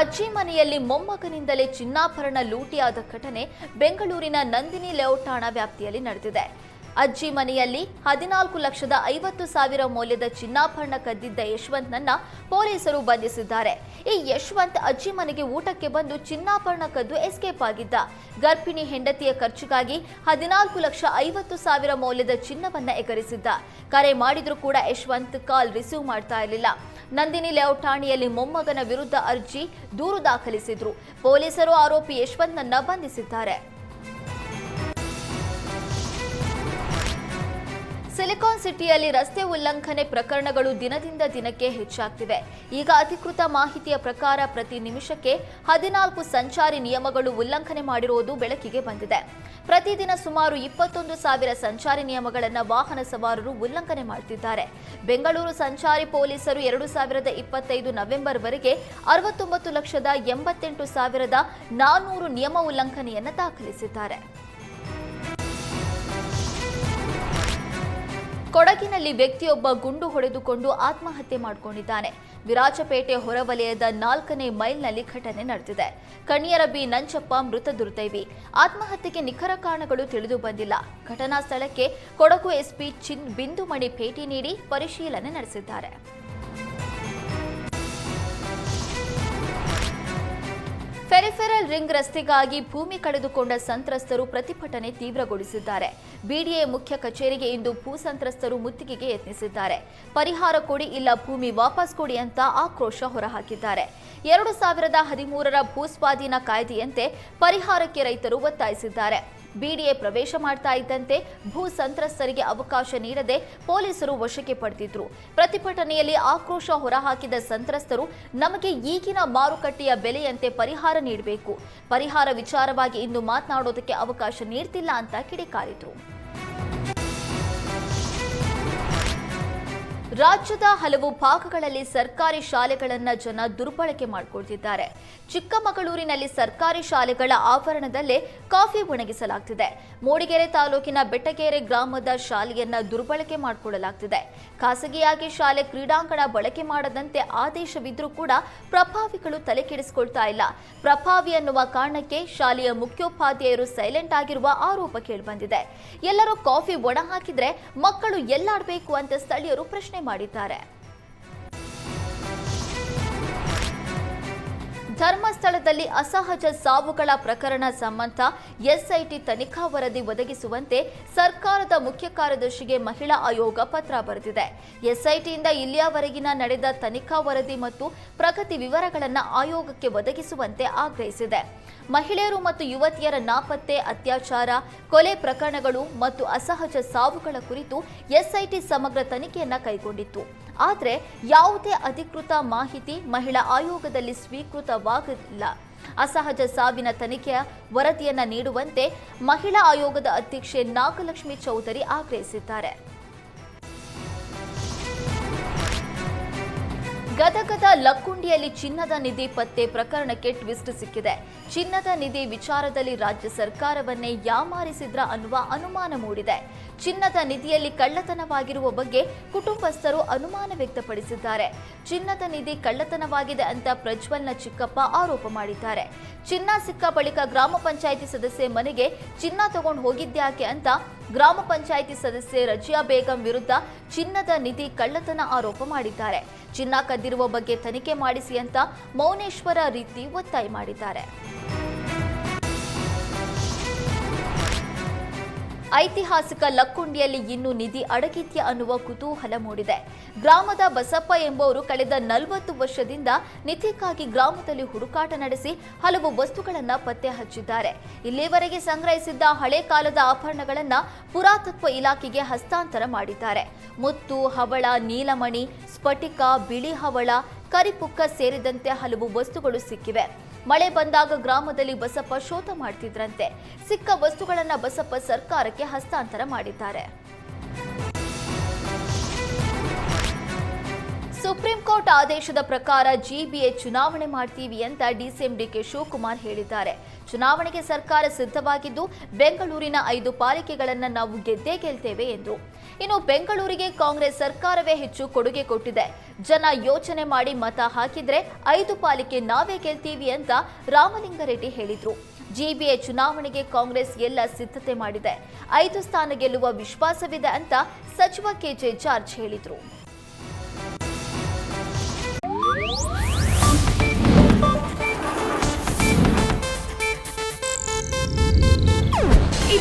ಅಜ್ಜಿ ಮನೆಯಲ್ಲಿ ಮೊಮ್ಮಗನಿಂದಲೇ ಚಿನ್ನಾಭರಣ ಲೂಟಿಯಾದ ಘಟನೆ ಬೆಂಗಳೂರಿನ ನಂದಿನಿ ಲೇಔಟ್ ಠಾಣಾ ವ್ಯಾಪ್ತಿಯಲ್ಲಿ ನಡೆದಿದೆ. ಅಜ್ಜಿ ಮನೆಯಲ್ಲಿ ಹದಿನಾಲ್ಕು ಲಕ್ಷದ ಐವತ್ತು ಸಾವಿರ ಮೌಲ್ಯದ ಚಿನ್ನಾಭರಣ ಕದ್ದಿದ್ದ ಯಶವಂತ್ನನ್ನ ಪೊಲೀಸರು ಬಂಧಿಸಿದ್ದಾರೆ. ಈ ಯಶವಂತ್ ಅಜ್ಜಿ ಮನೆಗೆ ಊಟಕ್ಕೆ ಬಂದು ಚಿನ್ನಾಭರಣ ಕದ್ದು ಎಸ್ಕೇಪ್ ಆಗಿದ್ದ. ಗರ್ಭಿಣಿ ಹೆಂಡತಿಯ ಖರ್ಚಿಗಾಗಿ ಹದಿನಾಲ್ಕು ಲಕ್ಷ ಐವತ್ತು ಸಾವಿರ ಮೌಲ್ಯದ ಚಿನ್ನವನ್ನ ಎಗರಿಸಿದ್ದ. ಕರೆ ಮಾಡಿದ್ರೂ ಕೂಡ ಯಶವಂತ್ ಕಾಲ್ ರಿಸೀವ್ ಮಾಡ್ತಾ ಇರಲಿಲ್ಲ. ನಂದಿನಿ ಲೇಔಟ್ ಠಾಣೆಯಲ್ಲಿ ಮೊಮ್ಮಗನ ವಿರುದ್ಧ ಅರ್ಜಿ ದೂರು ದಾಖಲಿಸಿದ್ರು. ಪೊಲೀಸರು ಆರೋಪಿ ಯಶವಂತ್ನನ್ನ ಬಂಧಿಸಿದ್ದಾರೆ. ಸಿಲಿಕಾನ್ ಸಿಟಿಯಲ್ಲಿ ರಸ್ತೆ ಉಲ್ಲಂಘನೆ ಪ್ರಕರಣಗಳು ದಿನದಿಂದ ದಿನಕ್ಕೆ ಹೆಚ್ಚಾಗ್ತಿವೆ ಈಗ ಅಧಿಕೃತ ಮಾಹಿತಿಯ ಪ್ರಕಾರ ಪ್ರತಿ ನಿಮಿಷಕ್ಕೆ ಹದಿನಾಲ್ಕು ಸಂಚಾರಿ ನಿಯಮಗಳು ಉಲ್ಲಂಘನೆ ಮಾಡಿರುವುದು ಬೆಳಕಿಗೆ ಬಂದಿದೆ. ಪ್ರತಿದಿನ ಸುಮಾರು ಇಪ್ಪತ್ತೊಂದು ಸಾವಿರ ಸಂಚಾರಿ ನಿಯಮಗಳನ್ನು ವಾಹನ ಸವಾರರು ಉಲ್ಲಂಘನೆ ಮಾಡುತ್ತಿದ್ದಾರೆ ಬೆಂಗಳೂರು ಸಂಚಾರಿ ಪೊಲೀಸರು ಎರಡು ಸಾವಿರದ ಇಪ್ಪತ್ತೈದು ನವೆಂಬರ್ವರೆಗೆ ಅರವತ್ತೊಂಬತ್ತು ಲಕ್ಷದ ಎಂಬತ್ತೆಂಟು ಸಾವಿರದ ನಾನ್ನೂರು ನಿಯಮ ಉಲ್ಲಂಘನೆಯನ್ನು ದಾಖಲಿಸಿದ್ದಾರೆ. ಕೊಡಗಿನಲ್ಲಿ ವ್ಯಕ್ತಿಯೊಬ್ಬ ಗುಂಡು ಹೊಡೆದುಕೊಂಡು ಆತ್ಮಹತ್ಯೆ ಮಾಡಿಕೊಂಡಿದ್ದಾನೆ. ವಿರಾಜಪೇಟೆ ಹೊರವಲಯದ ನಾಲ್ಕನೇ ಮೈಲ್ನಲ್ಲಿ ಘಟನೆ ನಡೆದಿದೆ. ಕಣಿಯರ ಬಿ ನಂಚಪ್ಪ ಮೃತ ದುರ್ದೈವಿ. ಆತ್ಮಹತ್ಯೆಗೆ ನಿಖರ ಕಾರಣಗಳು ತಿಳಿದು ಬಂದಿಲ್ಲ. ಘಟನಾ ಸ್ಥಳಕ್ಕೆ ಕೊಡಗು ಎಸ್ಪಿ ಚಿನ್ ಬಿಂದುಮಣಿ ಭೇಟಿ ನೀಡಿ ಪರಿಶೀಲನೆ ನಡೆಸಿದ್ದಾರೆ. ಫೆರಿಫೆರಲ್ ರಿಂಗ್ ರಸ್ತೆಗಾಗಿ ಭೂಮಿ ಕಳೆದುಕೊಂಡ ಸಂತ್ರಸ್ತರು ಪ್ರತಿಭಟನೆ ತೀವ್ರಗೊಳಿಸಿದ್ದಾರೆ. ಬಿಡಿಎ ಮುಖ್ಯ ಕಚೇರಿಗೆ ಇಂದು ಭೂ ಸಂತ್ರಸ್ತರು ಮುತ್ತಿಗೆಗೆ ಯತ್ನಿಸಿದ್ದಾರೆ. ಪರಿಹಾರ ಕೊಡಿ ಇಲ್ಲ, ಭೂಮಿ ವಾಪಸ್ ಕೊಡಿ ಅಂತ ಆಕ್ರೋಶ ಹೊರಹಾಕಿದ್ದಾರೆ. ಎರಡು ಸಾವಿರದ ಹದಿಮೂರರ ಭೂಸ್ವಾಧೀನ ಕಾಯ್ದೆಯಂತೆ ಪರಿಹಾರಕ್ಕೆ ರೈತರು ಒತ್ತಾಯಿಸಿದ್ದಾರೆ. ಬಿಡಿಎ ಪ್ರವೇಶ ಮಾಡ್ತಾ ಇದ್ದಂತೆ ಭೂ ಸಂತ್ರಸ್ತರಿಗೆ ಅವಕಾಶ ನೀಡದೆ ಪೊಲೀಸರು ವಶಕ್ಕೆ ಪಡೆದಿದ್ರು. ಪ್ರತಿಭಟನೆಯಲ್ಲಿ ಆಕ್ರೋಶ ಹೊರಹಾಕಿದ ಸಂತ್ರಸ್ತರು ನಮಗೆ ಈಗಿನ ಮಾರುಕಟ್ಟೆಯ ಬೆಲೆಯಂತೆ ಪರಿಹಾರ ನೀಡಬೇಕು. ಪರಿಹಾರ ವಿಚಾರವಾಗಿ ಇಂದು ಮಾತನಾಡೋದಕ್ಕೆ ಅವಕಾಶ ನೀಡ್ತಿಲ್ಲ ಅಂತ ಕಿಡಿಕಾರಿದ್ರು. ರಾಜ್ಯದ ಹಲವು ಭಾಗಗಳಲ್ಲಿ ಸರ್ಕಾರಿ ಶಾಲೆಗಳನ್ನು ಜನ ದುರ್ಬಳಕೆ ಮಾಡಿಕೊಳ್ತಿದ್ದಾರೆ. ಚಿಕ್ಕಮಗಳೂರಿನಲ್ಲಿ ಸರ್ಕಾರಿ ಶಾಲೆಗಳ ಆವರಣದಲ್ಲೇ ಕಾಫಿ ಒಣಗಿಸಲಾಗ್ತಿದೆ. ಮೂಡಿಗೆರೆ ತಾಲೂಕಿನ ಬೆಟ್ಟಗೆರೆ ಗ್ರಾಮದ ಶಾಲೆಯನ್ನ ದುರ್ಬಳಕೆ ಮಾಡಿಕೊಳ್ಳಲಾಗ್ತಿದೆ ಖಾಸಗಿಯಾಗಿ ಶಾಲೆ ಕ್ರೀಡಾಂಗಣ ಬಳಕೆ ಮಾಡದಂತೆ ಆದೇಶವಿದ್ರೂ ಕೂಡ ಪ್ರಭಾವಿಗಳು ತಲೆ ಕೆಡಿಸಿಕೊಳ್ತಾ ಇಲ್ಲ. ಪ್ರಭಾವಿ ಅನ್ನುವ ಕಾರಣಕ್ಕೆ ಶಾಲೆಯ ಮುಖ್ಯೋಪಾಧ್ಯಾಯರು ಸೈಲೆಂಟ್ ಆಗಿರುವ ಆರೋಪ ಕೇಳಿಬಂದಿದೆ. ಎಲ್ಲರೂ ಕಾಫಿ ಒಣ ಹಾಕಿದ್ರೆ ಮಕ್ಕಳು ಎಲ್ಲಾಡಬೇಕು ಅಂತ ಸ್ಥಳೀಯರು ಪ್ರಶ್ನೆ ಮಾಡಿದ್ದಾರೆ. ಧರ್ಮಸ್ಥಳದಲ್ಲಿ ಅಸಹಜ ಸಾವುಗಳ ಪ್ರಕರಣ ಸಂಬಂಧ ಎಸ್ಐಟಿ ತನಿಖಾ ವರದಿ ಒದಗಿಸುವಂತೆ ಸರ್ಕಾರದ ಮುಖ್ಯ ಕಾರ್ಯದರ್ಶಿಗೆ ಮಹಿಳಾ ಆಯೋಗ ಪತ್ರ ಬರೆದಿದೆ. ಎಸ್ಐಟಿಯಿಂದ ಇಲ್ಲಿಯವರೆಗಿನ ನಡೆದ ತನಿಖಾ ವರದಿ ಮತ್ತು ಪ್ರಗತಿ ವಿವರಗಳನ್ನು ಆಯೋಗಕ್ಕೆ ಒದಗಿಸುವಂತೆ ಆಗ್ರಹಿಸಿದೆ. ಮಹಿಳೆಯರು ಮತ್ತು ಯುವತಿಯರ ನಾಪತ್ತೆ, ಅತ್ಯಾಚಾರ, ಕೊಲೆ ಪ್ರಕರಣಗಳು ಮತ್ತು ಅಸಹಜ ಸಾವುಗಳ ಕುರಿತು ಎಸ್ಐಟಿ ಸಮಗ್ರ ತನಿಖೆಯನ್ನು ಕೈಗೊಂಡಿತ್ತು. ಆದರೆ ಯಾವುದೇ ಅಧಿಕೃತ ಮಾಹಿತಿ ಮಹಿಳಾ ಆಯೋಗದಲ್ಲಿ ಸ್ವೀಕೃತವಾಗಿಲ್ಲ ಅಸಹಜ ಸಾವಿನ ತನಿಖೆಯ ವರದಿಯನ್ನು ನೀಡುವಂತೆ ಮಹಿಳಾ ಆಯೋಗದ ಅಧ್ಯಕ್ಷೆ ನಾಗಲಕ್ಷ್ಮಿ ಚೌಧರಿ ಆಗ್ರಹಿಸಿದ್ದಾರೆ. ಗದಗದ ಲಕ್ಕುಂಡಿಯಲ್ಲಿ ಚಿನ್ನದ ನಿಧಿ ಪತ್ತೆ ಪ್ರಕರಣಕ್ಕೆ ಟ್ವಿಸ್ಟ್ ಸಿಕ್ಕಿದೆ. ಚಿನ್ನದ ನಿಧಿ ವಿಚಾರದಲ್ಲಿ ರಾಜ್ಯ ಸರ್ಕಾರವನ್ನೇ ಯಾಮಾರಿಸಿದ್ರ ಅನ್ನುವ ಅನುಮಾನ ಮೂಡಿದೆ. ಚಿನ್ನದ ನಿಧಿಯಲ್ಲಿ ಕಳ್ಳತನವಾಗಿರುವ ಬಗ್ಗೆ ಕುಟುಂಬಸ್ಥರು ಅನುಮಾನ ವ್ಯಕ್ತಪಡಿಸಿದ್ದಾರೆ. ಚಿನ್ನದ ನಿಧಿ ಕಳ್ಳತನವಾಗಿದೆ ಅಂತ ಪ್ರಜ್ವಲ್ನ ಚಿಕ್ಕಪ್ಪ ಆರೋಪ ಮಾಡಿದ್ದಾರೆ. ಚಿನ್ನ ಸಿಕ್ಕ ಬಳಿಕ ಗ್ರಾಮ ಪಂಚಾಯಿತಿ ಸದಸ್ಯೆ ಮನೆಗೆ ಚಿನ್ನ ತಗೊಂಡು ಹೋಗಿದ್ದ್ಯಾಕೆ ಅಂತ ಗ್ರಾಮ ಪಂಚಾಯಿತಿ ಸದಸ್ಯೆ ರಜಿಯಾ ಬೇಗಂ ವಿರುದ್ಧ ಚಿನ್ನದ ನಿಧಿ ಕಳ್ಳತನ ಆರೋಪ ಮಾಡಿದ್ದಾರೆ. ಚಿನ್ನ ಕದ್ದಿರುವ ಬಗ್ಗೆ ತನಿಖೆ ಮಾಡಿಸಿ ಅಂತ ಮೌನೇಶ್ವರ ರೀತಿ ಒತ್ತಾಯ ಮಾಡಿದ್ದಾರೆ. ಐತಿಹಾಸಿಕ ಲಕ್ಕುಂಡಿಯಲ್ಲಿ ಇನ್ನು ನಿಧಿ ಅಡಗಿತ್ಯ ಅನ್ನುವ ಕುತೂಹಲ ಮೂಡಿದೆ. ಗ್ರಾಮದ ಬಸಪ್ಪ ಎಂಬುವರು ಕಳೆದ ನಲವತ್ತು ವರ್ಷದಿಂದ ನಿಧಿಗಾಗಿ ಗ್ರಾಮದಲ್ಲಿ ಹುಡುಕಾಟ ನಡೆಸಿ ಹಲವು ವಸ್ತುಗಳನ್ನು ಪತ್ತೆ ಹಚ್ಚಿದ್ದಾರೆ. ಇಲ್ಲಿವರೆಗೆ ಸಂಗ್ರಹಿಸಿದ್ದ ಹಳೆ ಕಾಲದ ಆಭರಣಗಳನ್ನ ಪುರಾತತ್ವ ಇಲಾಖೆಗೆ ಹಸ್ತಾಂತರ ಮಾಡಿದ್ದಾರೆ. ಮುತ್ತು, ಹವಳ, ನೀಲಮಣಿ, ಸ್ಫಟಿಕ, ಬಿಳಿ ಹವಳ, ಕರಿಪುಕ್ಕ ಸೇರಿದಂತೆ ಹಲವು ವಸ್ತುಗಳು ಸಿಕ್ಕಿವೆ. ಮಳೆ ಬಂದಾಗ ಗ್ರಾಮದಲ್ಲಿ ಬಸಪ್ಪ ಶೋಧ ಮಾಡ್ತಿದ್ರಂತೆ. ಸಿಕ್ಕ ವಸ್ತುಗಳನ್ನ ಬಸಪ್ಪ ಸರ್ಕಾರಕ್ಕೆ ಹಸ್ತಾಂತರ ಮಾಡಿದ್ದಾರೆ. ಸುಪ್ರೀಂ ಕೋರ್ಟ್ ಆದೇಶದ ಪ್ರಕಾರ ಜಿಬಿಎ ಚುನಾವಣೆ ಮಾಡ್ತೀವಿ ಅಂತ ಡಿಸಿಎಂ ಡಿಕೆ ಶಿವಕುಮಾರ್ ಹೇಳಿದ್ದಾರೆ. ಚುನಾವಣೆಗೆ ಸರ್ಕಾರ ಸಿದ್ಧವಾಗಿದ್ದು ಬೆಂಗಳೂರಿನ ಐದು ಪಾಲಿಕೆಗಳನ್ನು ನಾವು ಗೆದ್ದೇ ಗೆಲ್ತೇವೆ ಎಂದರು ಇನ್ನು ಬೆಂಗಳೂರಿಗೆ ಕಾಂಗ್ರೆಸ್ ಸರ್ಕಾರವೇ ಹೆಚ್ಚು ಕೊಡುಗೆ ಕೊಟ್ಟಿದೆ. ಜನ ಯೋಚನೆ ಮಾಡಿ ಮತ ಹಾಕಿದ್ರೆ ಐದು ಪಾಲಿಕೆ ನಾವೇ ಗೆಲ್ತೀವಿ ಅಂತ ರಾಮಲಿಂಗಾರೆಡ್ಡಿ ಹೇಳಿದ್ರು. ಜಿಬಿಎ ಚುನಾವಣೆಗೆ ಕಾಂಗ್ರೆಸ್ ಎಲ್ಲ ಸಿದ್ಧತೆ ಮಾಡಿದೆ. ಐದು ಸ್ಥಾನ ಗೆಲ್ಲುವ ವಿಶ್ವಾಸವಿದೆ ಅಂತ ಸಚಿವ ಕೆಜೆ ಜಾರ್ಜ್ ಹೇಳಿದ್ರು.